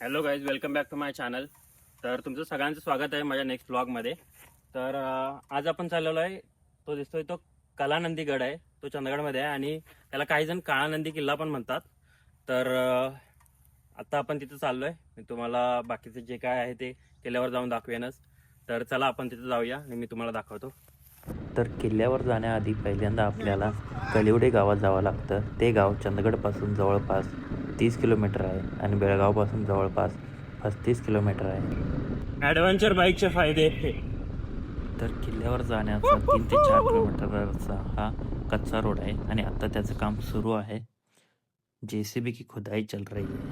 Hello guys welcome back to my channel तर तुमचं सगळ्यांचं स्वागत आहे माझ्या नेक्स्ट ब्लॉगमध्ये तर आज आपण चाललेलो आहे तो दिसतोय तो कलानंदी गड आहे तो चंदगडमध्ये आहे आणि त्याला काही जण काळानंदी किल्ला पण म्हणतात. तर आत्ता आपण तिथं चाललो आहे मी तुम्हाला बाकीचं जे काय आहे ते किल्ल्यावर जाऊन दाखवेनच. तर चला आपण तिथं जाऊया आणि मी तुम्हाला दाखवतो. तर किल्ल्यावर जाण्याआधी पहिल्यांदा आपल्याला कलिवडे गावात जावं लागतं. ते गाव चंदगडपासून जवळपास तीस किलोमीटर आहे आणि बेळगावपासून जवळपास पस्तीस किलोमीटर आहे. ॲडव्हेंचर बाईकचे फायदे. तर किल्ल्यावर जाण्याचा तीन ते चार किलोमीटरचा हा कच्चा रोड आहे आणि आता त्याचं काम सुरू आहे. जे सी बी की खुदाई चल रही है.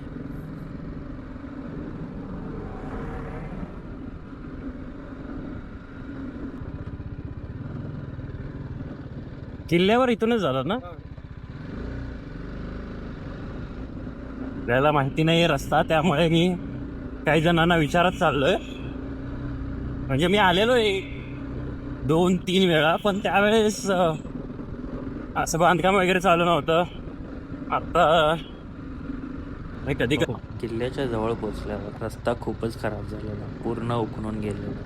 किल्ल्यावर इथूनच जातात ना? आपल्याला माहिती नाही रस्ता त्यामुळे मी काही जणांना विचारत चाललोय. म्हणजे मी आलेलो आहे दोन तीन वेळा पण त्यावेळेस असं बांधकाम वगैरे चालू नव्हतं. आता नाही, कधी कधी किल्ल्याच्या जवळ पोचल्यावर रस्ता खूपच खराब झालेला पूर्ण उकणून गेलेला.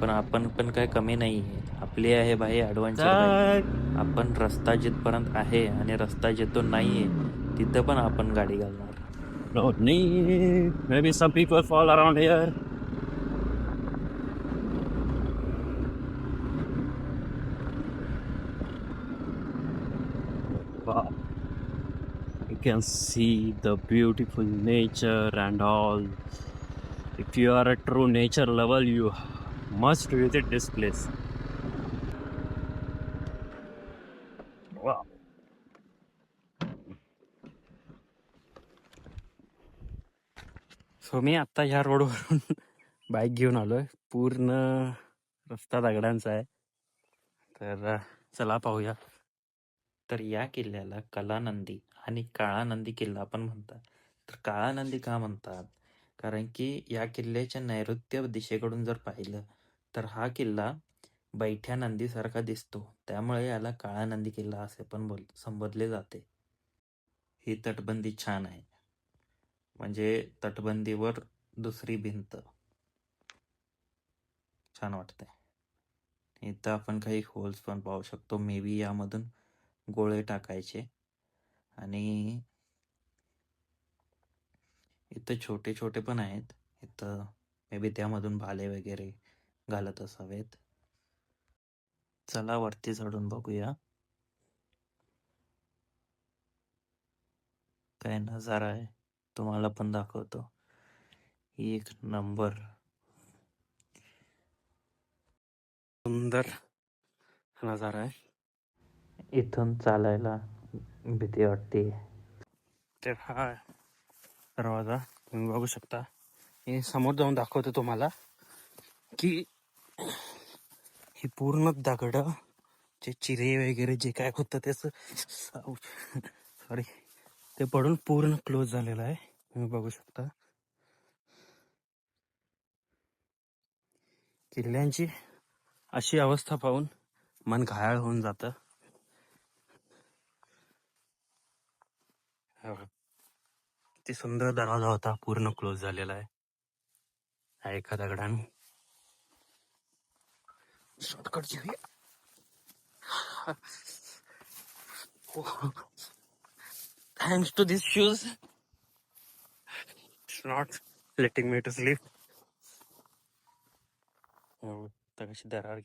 पण आपण पण काय कमी नाही आहे आपली आहे भाई ॲडव्हेंचर आपण रस्ता जिथपर्यंत आहे आणि रस्ता जिथून नाही आहे तिथं पण आपण गाडी घालणार. don't need. Maybe some people fall around here. Wow. You can see the beautiful nature and all. If you are a true nature lover, you must visit this place. So मी आत्ता ह्या रोडवरून बाईक घेऊन आलो आहे पूर्ण रस्ता दगडांचा आहे. तर चला पाहूया. तर या किल्ल्याला कलानंदी आणि काळानंदी किल्ला पण म्हणतात. तर काळानंदी का म्हणतात? कारण की या किल्ल्याच्या नैऋत्य दिशेकडून जर पाहिलं तर हा किल्ला बैठ्या नंदीसारखा दिसतो. त्यामुळे याला काळानंदी किल्ला असे पण बोल संबोधले जाते. ही तटबंदी छान आहे. म्हणजे तटबंदीवर दुसरी भिंत. छान वाटतंय. इथं आपण काही होल्स पण पाहू शकतो. मे बी यामधून गोळे टाकायचे. आणि इथं छोटे छोटे पण आहेत. इथं मे बी त्यामधून भाले वगैरे घालत असावेत. चला वरती चढून बघूया. काय नजारा आहे. तुम्हाला पण दाखवतो. एक नंबर. सुंदर नजारा आहे. इथून चालायला भीती वाटते. तर हा दरवाजा तुम्ही बघू शकता. मी समोर जाऊन दाखवतो तुम्हाला की ही पूर्ण दगड जे चिरे वगैरे जे काय होतं त्याच सॉरी ते पडून पूर्ण क्लोज झालेलं आहे. तुम्ही बघू शकता. किल्ल्यांची अशी अवस्था पाहून मन घायाळ होऊन जातं. ते सुंदर दरवाजा होता पूर्ण क्लोज झालेला आहे. एका दगडाने शॉर्टकट घेऊया to this shoes it's not letting me to sleep कशी दरार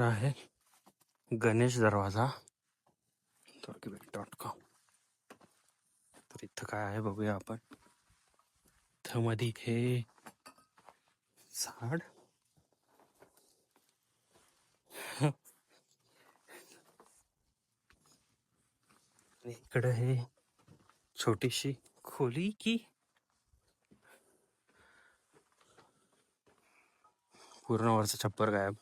आहे गणेश दरवाज़ा। डॉट कॉम तर इथं काय आहे बघूया आपण इथं झाड? इकडं हे छोटीशी खोली की? पूर्ण वरचा छप्पर गायब.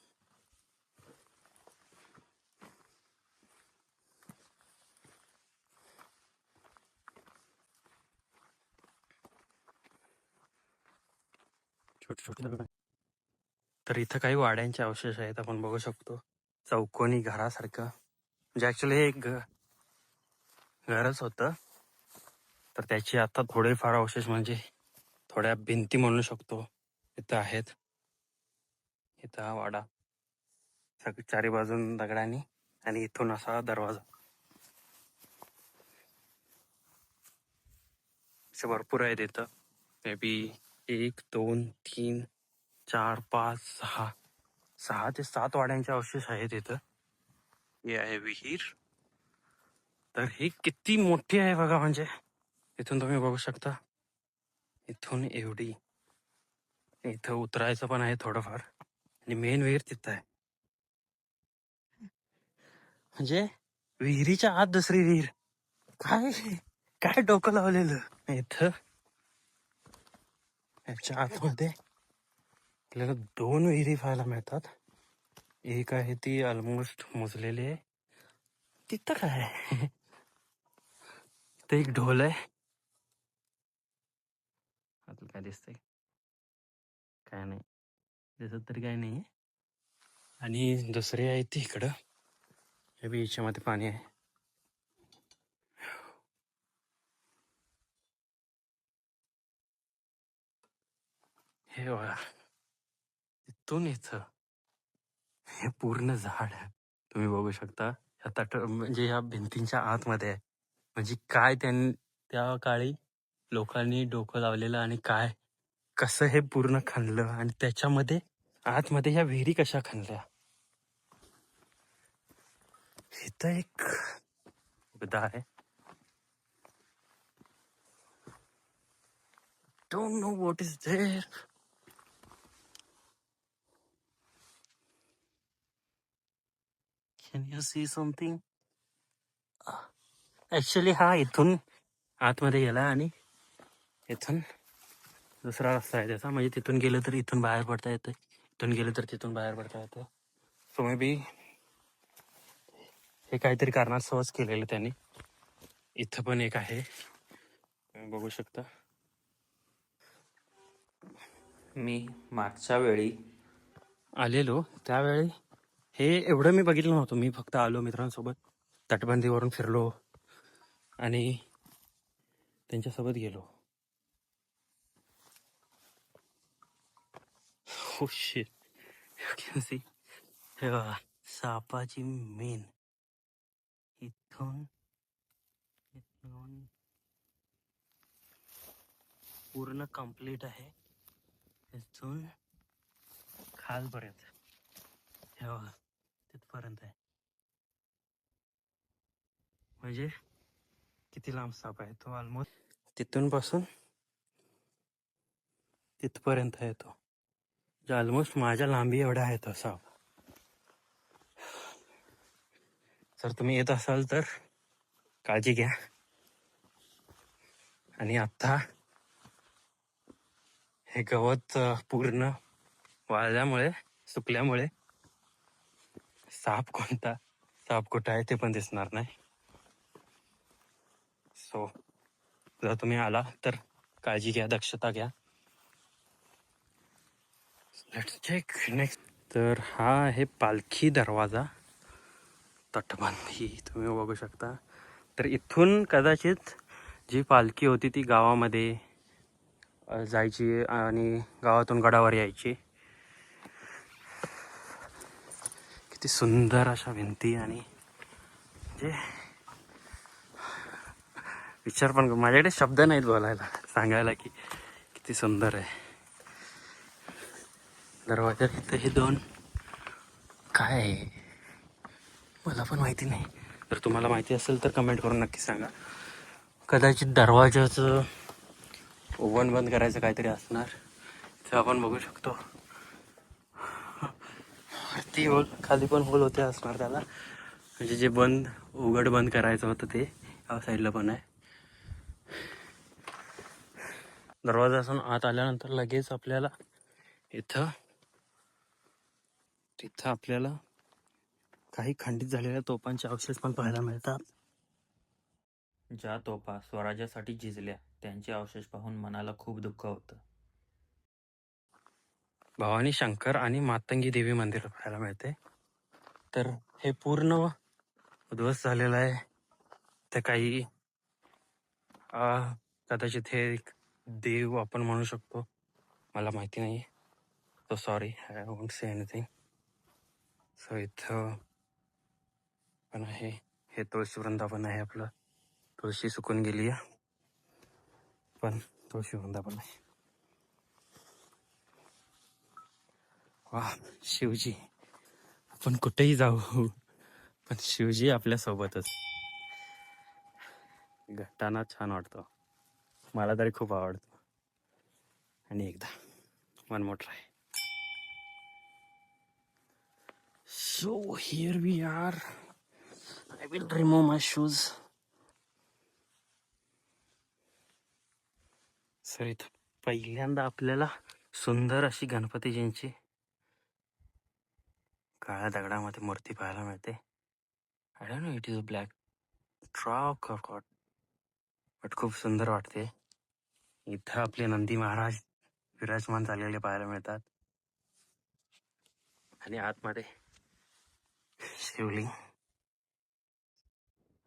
छोटे छोटे दगड तर इथं काही वाड्यांचे अवशेष आहेत आपण बघू शकतो. चौकोनी घरासारखं. म्हणजे ऍक्च्युली हे एक घरच होतं. तर त्याची आता थोडेफार अवशेष म्हणजे थोड्या भिंती म्हणू शकतो. इथं आहेत. इथं हा वाडा. सग चारी बाजून दगडांनी आणि इथून असा दरवाजा. असे भरपूर आहेत इथं. मे बी एक दोन तीन चार पाच सहा. सहा ते सात वाड्यांचे अवशेष आहेत इथं. हे आहे विहीर. तर ही किती मोठी आहे बघा म्हणजे. इथून तुम्ही बघू शकता. इथून एवढी. इथं उतरायचं पण आहे थोडंफार. आणि मेन विहीर तिथं आहे. म्हणजे विहिरीच्या आत दुसरी विहीर. काय? काय डोकं लावलेलं? इथं. याच्या आतमध्ये आपल्याला दोन विहिरी पाहायला मिळतात. एक आहे ती ऑलमोस्ट मुजलेली आहे. तिथं काय ते एक ढोल आहे. आता काय दिसतंय? काय नाही. दिसत तरी काय नाही आणि दुसरी आहे ती इकडं. हे बी पाणी आहे. हे बघा. तिथून इथं. हे पूर्ण झाड. तुम्ही बघू शकता. ह्या तट म्हणजे ह्या भिंतींच्या आतमध्ये आहे. म्हणजे काय त्यांनी त्या काळी लोकांनी डोकं लावलेलं आणि काय कसं हे पूर्ण खणलं आणि त्याच्यामध्ये आतमध्ये ह्या विहिरी कशा खणल्या? इथं एक उदा आहे. Don't know what is there can you see something actually हा इथून आतमध्ये गेला आणि इथून दुसरा रस्ता आहे त्याचा. म्हणजे तिथून गेलं तर इथून बाहेर पडता येतं इथून गेलं तर तिथून बाहेर पडता येतं सो मे बी हे काहीतरी कारणास्तवच केलेलं त्यांनी. इथं पण एक आहे. बघू शकता. मी मागच्या वेळी आलेलो. त्यावेळी हे एवढं मी बघितलं नव्हतं. मी फक्त आलो मित्रांसोबत. तटबंदीवरून फिरलो आणि त्यांच्यासोबत गेलो. Oh, हो सी हे सापाची मेन. इथून इथून पूर्ण कंप्लीट आहे. इथून खालपर्यंत. हे बघा. तिथपर्यंत आहे. म्हणजे किती लांब साप आहे तो ऑलमोस्ट तिथून पासून तिथपर्यंत आहे तो. म्हणजे ऑलमोस्ट माझ्या लांबी एवढा आहे तो साप. जर तुम्ही येत असाल तर काळजी घ्या. आणि आता हे गवत पूर्ण वाळल्यामुळे सुकल्यामुळे साप कोणता? साप कुठं आहे ते पण दिसणार नाही. सो जर तुम्ही आला तर काळजी घ्या दक्षता घ्या. चेक नेक्स्ट तर हा आहे पालखी दरवाजा. तटबंदी तुम्ही बघू शकता. तर इथून कदाचित जी पालखी होती ती गावामध्ये जायची आणि गावातून गडावर यायची. किती सुंदर अशा भिंती आणि जे विचार पण माझ्याकडे शब्द नाहीत बोलायला सांगायला की किती सुंदर आहे. दरवाजा तिथं हे दोन काय आहे? मला पण माहिती नाही. जर तुम्हाला माहिती असेल तर कमेंट करून नक्की सांगा. कदाचित दरवाजाचं ओव्हन बंद करायचं काहीतरी असणार ते आपण बघू शकतो. वरती होल खाली पण होल होते असणार त्याला. म्हणजे जे बंद उघड बंद करायचं होतं ते या साईडला पण आहे. दरवाजा असून आत आल्यानंतर लगेच आपल्याला इथं तिथं आपल्याला काही खंडित झालेल्या तोफांचे अवशेष पण पाहायला मिळतात. ज्या तोफा स्वराज्यासाठी झिजल्या त्यांचे अवशेष पाहून मनाला खूप दुःख होतं. भवानी शंकर आणि मातंगी देवी मंदिर पाहायला मिळते. तर हे पूर्ण उद्ध्वस्त झालेलं आहे. ते काही कदाचित हे एक देव आपण म्हणू शकतो. मला माहिती नाही. तो sorry I won't say anything so इथं पण आहे. हे तुळशी वृंदावन आहे आपलं. तुळशी सुकून गेली आहे. पण तुळशी वृंदावन आहे. वा शिवजी. आपण कुठेही जाऊ पण शिवजी आपल्या सोबतच. घटना छान वाटतो. मला तरी खूप आवडतो. आणि एकदा one more try so here we are I will remove my shoes sir इथं पहिल्यांदा आपल्याला सुंदर अशी गणपतीजींची काळ्या दगडामध्ये मूर्ती पाहायला मिळते. I don't know it is black rock god but खूप सुंदर वाटते. इथं आपले नंदी महाराज विराजमान झालेले पाहायला मिळतात. आणि आतमध्ये Shivling.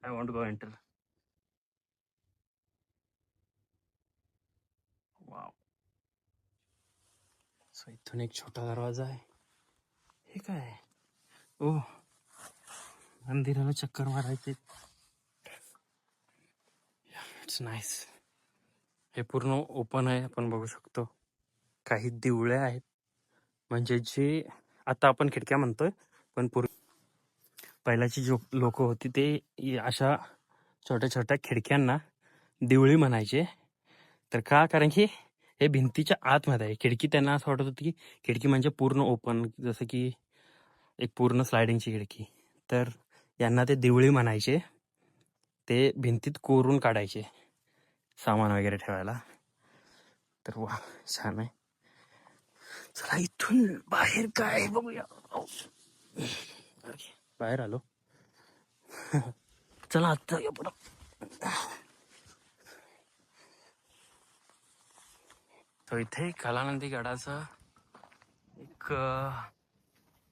I want go enter wow so इथून एक छोटा दरवाजा आहे. हे काय आहे? ओ मंदिराला चक्कर मारायचे. इट्स नाईस हे पूर्ण ओपन आहे आपण बघू शकतो. काही दिवळे आहेत. म्हणजे जे आता आपण खिडक्या म्हणतोय पण पूर्वी पहिल्याची जो लोक होती ते अशा छोट्या छोट्या खिडक्यांना दिवळी म्हणायचे. तर का? कारण की हे भिंतीच्या आतमध्ये आहे. खिडकी त्यांना असं वाटत होती की खिडकी म्हणजे पूर्ण ओपन जसं की एक पूर्ण स्लायडिंगची खिडकी. तर यांना ते दिवळी म्हणायचे. ते भिंतीत कोरून काढायचे. सामान वगैरे ठेवायला. तर वा छान आहे. चला इथून बाहेर काय बघूया. बाहेर आलो. चला आता या पुढं. तर इथे कलानंदी गडाचा एक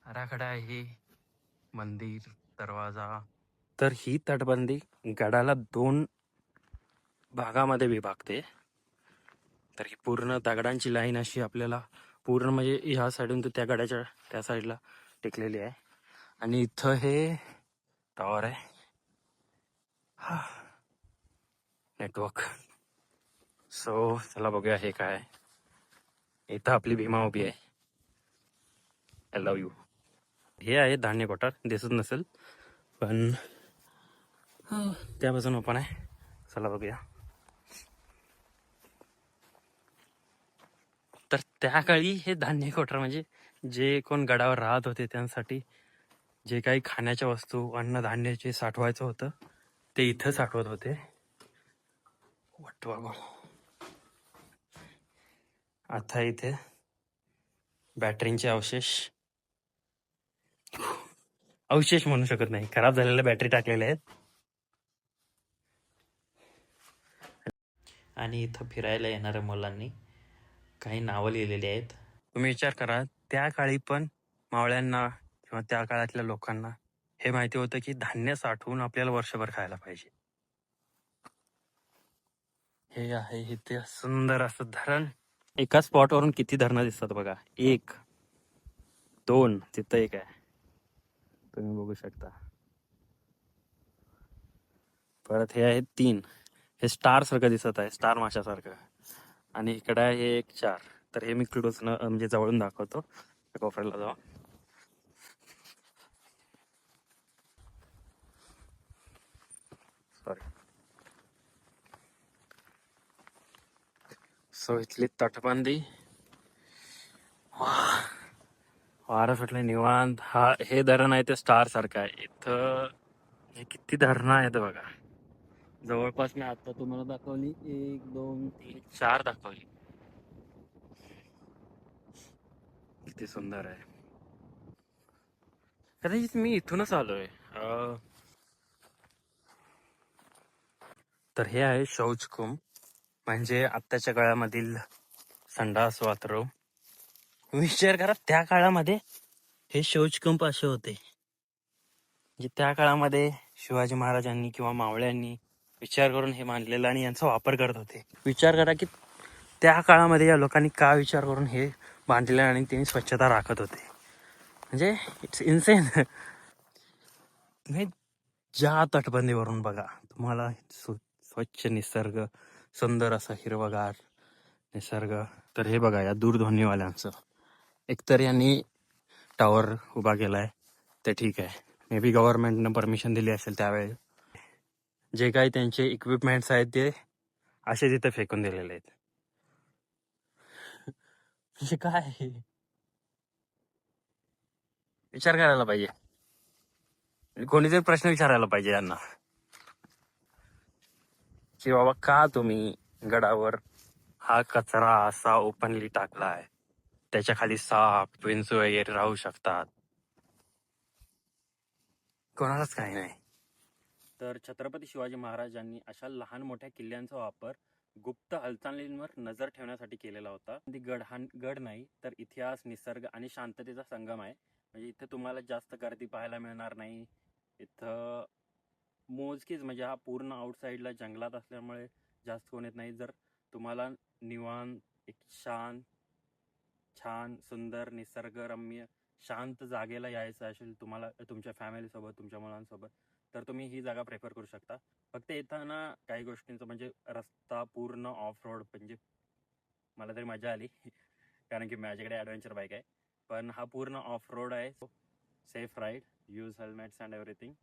आराखडा आहे मंदिर दरवाजा. तर ही तटबंदी गडाला दोन भागामध्ये विभागते. तर ही पूर्ण दगडांची लाईन अशी आपल्याला पूर्ण म्हणजे ह्या साईडून तर त्या गडाच्या त्या साईडला टेकलेली आहे. आणि इथं हे टॉवर आहे. हा. नेटवर्क सो चला बघूया हे काय इथं आपली भीमा उभी आहे. आय लव यू हे आहे धान्य कोठार. दिसत नसेल पण त्यापासून ओपन आहे. चला बघूया. तर त्या काळी हे धान्य कोठार म्हणजे जे कोण गडावर राहत होते त्यांसाठी जे काही खाण्याच्या वस्तू अन्नधान्य जे साठवायचं होतं ते इथं साठवत होते. वटवा आता इथे बॅटरींचे अवशेष अवशेष म्हणू शकत नाही. खराब झालेल्या बॅटरी टाकलेल्या आहेत. आणि इथं फिरायला येणाऱ्या मुलांनी काही नावं लिहिलेली आहेत. तुम्ही विचार करा त्या काळी पण मावळ्यांना किंवा त्या काळातल्या लोकांना हे माहिती होतं की धान्य साठवून आपल्याला वर्षभर खायला पाहिजे. हे आहे इथे सुंदर असं धरण. एका स्पॉटवरून किती धरणं दिसतात बघा. एक दोन तिथं एक आहे. तुम्ही बघू शकता. परत हे आहे तीन. हे स्टार सारखं दिसत आहे स्टार माशासारखं. आणि इकडे आहे हे एक चार. तर हे मी क्लोज म्हणजे जवळून दाखवतो. त्या कोपऱ्याला जाऊन. सॉरी सो इथली तटबंदी. वारं सुटलं निवांत. हा हे धरण आहे ते स्टार सारखं आहे. इथं हे किती धरणं आहेत बघा. जवळपास मी आता तुम्हाला दाखवली. एक दोन तीन चार दाखवली. किती सुंदर आहे. कदाचित मी इथूनच आलोय. अं, तर हे आहे शौचकुंभ. म्हणजे आत्ताच्या काळामधील संडास वात्रव विचार करा त्या काळामध्ये हे शौचकंप असे होते. जे त्या काळामध्ये शिवाजी महाराजांनी किंवा मावळ्यांनी विचार करून हे मांडलेलं आणि यांचा वापर करत होते. विचार करा की त्या काळामध्ये या लोकांनी का विचार करून हे बांधलेलं आणि त्यांनी स्वच्छता राखत होते. म्हणजे इट्स इन्सेन तुम्ही ज्या तटबंदीवरून बघा तुम्हाला स्वच्छ निसर्ग सुंदर असा हिरवगार निसर्ग तर हे बघा या दूरध्वनीवाल्यांचं. एकतर यांनी टॉवर उभा केलाय ते ठीक आहे. मे बी गव्हर्नमेंटनं परमिशन दिली असेल त्यावेळी. जे काही त्यांचे इक्विपमेंट्स आहेत ते असे तिथे फेकून दिलेले आहेत. म्हणजे काय? विचार करायला पाहिजे. कोणीतरी प्रश्न विचारायला पाहिजे यांना. की बाबा का तुम्ही गडावर हा कचरा असा ओपनली टाकलाय? त्याच्याखाली साप विंचू वगैरे राहू शकतात. कोणालाच काही नाही. तर छत्रपती शिवाजी महाराजांनी अशा लहान मोठ्या किल्ल्यांचा वापर गुप्त हालचालींवर नजर ठेवण्यासाठी केलेला होता. गड हा गड नाही तर इतिहास निसर्ग आणि शांततेचा संगम आहे. म्हणजे इथं तुम्हाला जास्त गर्दी पाहायला मिळणार नाही. इथं मोजकीच म्हणजे हा पूर्ण आउटसाईडला जंगलात असल्यामुळे जास्त कोण येत नाही. जर तुम्हाला निवांत एक शांत छान सुंदर निसर्गरम्य शांत जागेला यायचं असेल तुम्हाला तुमच्या फॅमिलीसोबत तुमच्या मुलांसोबत तर तुम्ही ही जागा प्रेफर करू शकता. फक्त येताना काही गोष्टींचं म्हणजे रस्ता पूर्ण ऑफ रोड म्हणजे मला तरी मजा आली कारण की माझ्याकडे ॲडव्हेंचर बाईक आहे. पण हा पूर्ण ऑफ रोड आहे. Safe ride use helmets and everything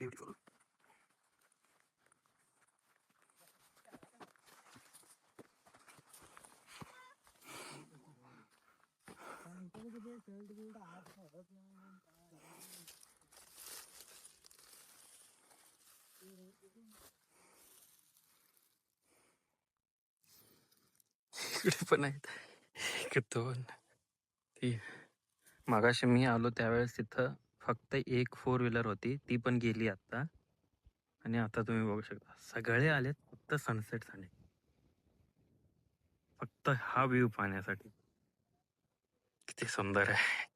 beautiful इकडे पण आहेत. दोन. मागाशी मी आलो त्यावेळेस तिथं फक्त एक फोर व्हीलर होती. ती पण गेली आता आणि आता तुम्ही बघू शकता. सगळे आलेत फक्त सनसेटसाठी फक्त हा व्ह्यू पाहण्यासाठी. किती सुंदर आहे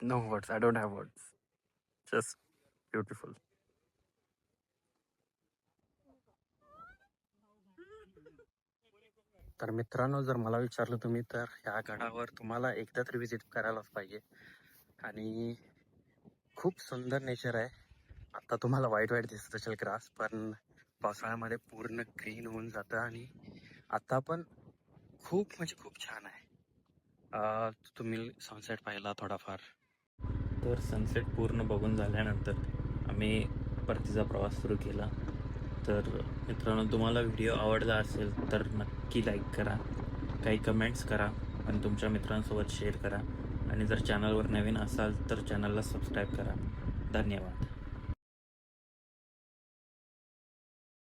no words I don't have words just beautiful तर मित्रांनो जर मला विचारलं तुम्ही तर ह्या गडावर तुम्हाला एकदा तरी व्हिजिट करायलाच पाहिजे. आणि खूप सुंदर नेचर आहे. आता तुम्हाला वाईट वाईट दिसत असेल ग्रास पण पावसाळ्यामध्ये पूर्ण ग्रीन होऊन जातं आणि आता पण खूप म्हणजे खूप छान आहे. तुम्ही सनसेट पाहिला थोडाफार. तर सनसेट पूर्ण बघून झाल्यानंतर आम्ही परतीचा प्रवास सुरू केला. तर मित्रांनो तुम्हाला व्हिडिओ आवडला असेल तर नक्की लाईक करा काही कमेंट्स करा आणि तुमच्या मित्रांसोबत शेअर करा. आणि जर चॅनलवर नवीन असाल तर चॅनलला सबस्क्राईब करा. धन्यवाद.